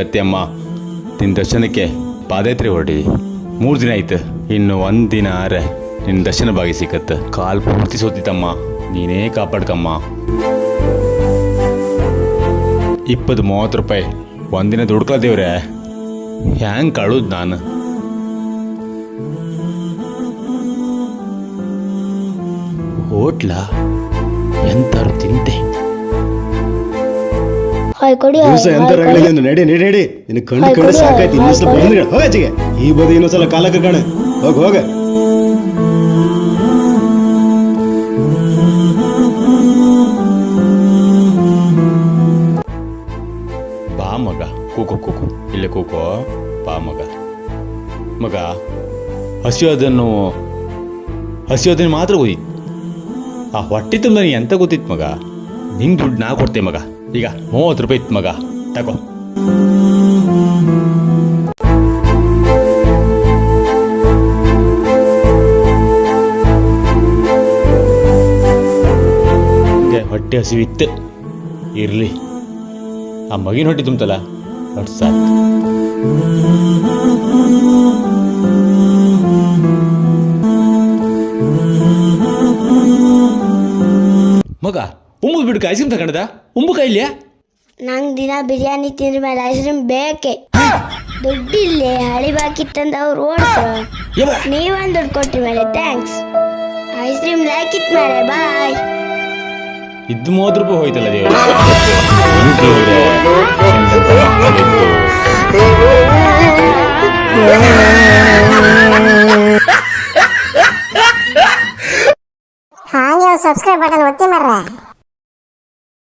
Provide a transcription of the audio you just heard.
ಅಮ್ಮ ನಿನ್ನ ದರ್ಶನಕ್ಕೆ ಪಾದಯಾತ್ರೆ ಹೊರಡಿ. ಮೂರು ದಿನ ಆಯ್ತು, ಇನ್ನು ಒಂದು ದಿನ ಆರೆ ನಿನ್ನ ದರ್ಶನ ಬಾಗಿ ಸಿಕ್ಕತ್ತ. ಕಾಲು ಪೂರ್ತಿ ಸೋತಿತ್ತಮ್ಮ, ನೀನೇ ಕಾಪಾಡ್ಕಮ್ಮ. ಇಪ್ಪತ್ತು ಮೂವತ್ತು ರೂಪಾಯಿ ಒಂದಿನ ದುಡ್ಕೊಳ್ದೇವ್ರೆ ಹ್ಯಾಂಗ್ ಕಳುದ್ ನಾನು? ಹೋಟ್ಲ? ಎಂತಾರು ತಿಂತೆ. ಹಾಯ್ ಕೊಡಿ ದಿವಸ ಎಂತ ರಗಳೆ ನೀನು ನಡಿ ನಡಿ ನಡಿ. ನಿನ್ನ ಕಣ್ಣು ಕಣ್ಣು ಕೊಡಿ, ಸಾಕಾಯ್ತು. ಇನ್ನೊಂದ್ಸಲ ಕೊಡಿ. ಬಂದ್ರೆ ಹೋಗ ಆಚೆಗೆ ಈ ಬದಿ ಇನ್ನೊಂದ್ಸಲ ಕಾಲ ಕಣ ಹೋಗ ಹೋಗ. ಬಾ ಮಗ. ಕೂಕು ಕೂಕು ಇಲ್ಲೇ ಕೂಕೋ ಬಾ ಮಗ. ಮಗ ಹಸಿಯೋದನ್ನು ಹಸಿಯೋದನ್ನು ಮಾತ್ರ ಗೊತ್ತಿತ್ತು ಆ ಹೊಟ್ಟೆ ತುಂಬ ನೀ ಎಂತ ಗೊತ್ತಿತ್ತು ಮಗ? ನಿಂಗೆ ದುಡ್ಡು ನಾ ಕೊಡ್ತೆ ಮಗ. ಈಗ ಮೂವತ್ತು ರೂಪಾಯಿ ಇತ್ತು ಮಗ. ತಗೋ. ಹೊಟ್ಟೆ ಹಸಿವಿತ್ತು. ಇರಲಿ. ಆ ಮಗಿನ ಹೊಟ್ಟೆ ತುಂಬತಲ್ಲ ನೋಡಿ ಸಾಕು ಮಗ ಉಮ್ಮದ್ ಬಿಡು ಐಸ್ ಕ್ರೀಮ್ ತಗೊಂಡದ? ಉಂಬು ಕೈಲಿಯಾ ನಂಗೆ ದಿನ ಬಿರಿಯಾನಿ ತಿಂದ್ರ ಮೇಲೆ ಐಸ್ ಕ್ರೀಮ್ ಬೇಕೆ ದುಡ್ಡಿಲ್ಲಿ ಹಳಿ ಬಾಕಿ ತಂದ ಅವ್ರು ಓಡ್ಸು ಯವ್ವ ನೀವೊಂದು ದುಡ್ಡು ಕೊಟ್ಟಿ ಮೇಲೆ ಥ್ಯಾಂಕ್ಸ್ ಐಸ್ ಕ್ರೀಮ್ ಲಾಕಿತ್ ಮೇಲೆ ಬಾಯ್ ಇದ್ದು ಮೂವತ್ತು ರೂಪಾಯಿ ಹೋಯ್ತಲ್ಲ ದೇವ್ರೆ ಏನು ದೇವ್ರೆ ಎಂತೆಂತ ಮಕ್ಕಳಿದ್ದು. ಹಾಗೆ ಸಬ್ಸ್ಕ್ರೈಬ್ ಬಟನ್ ಒತ್ತಿ ಮರ್ರೆ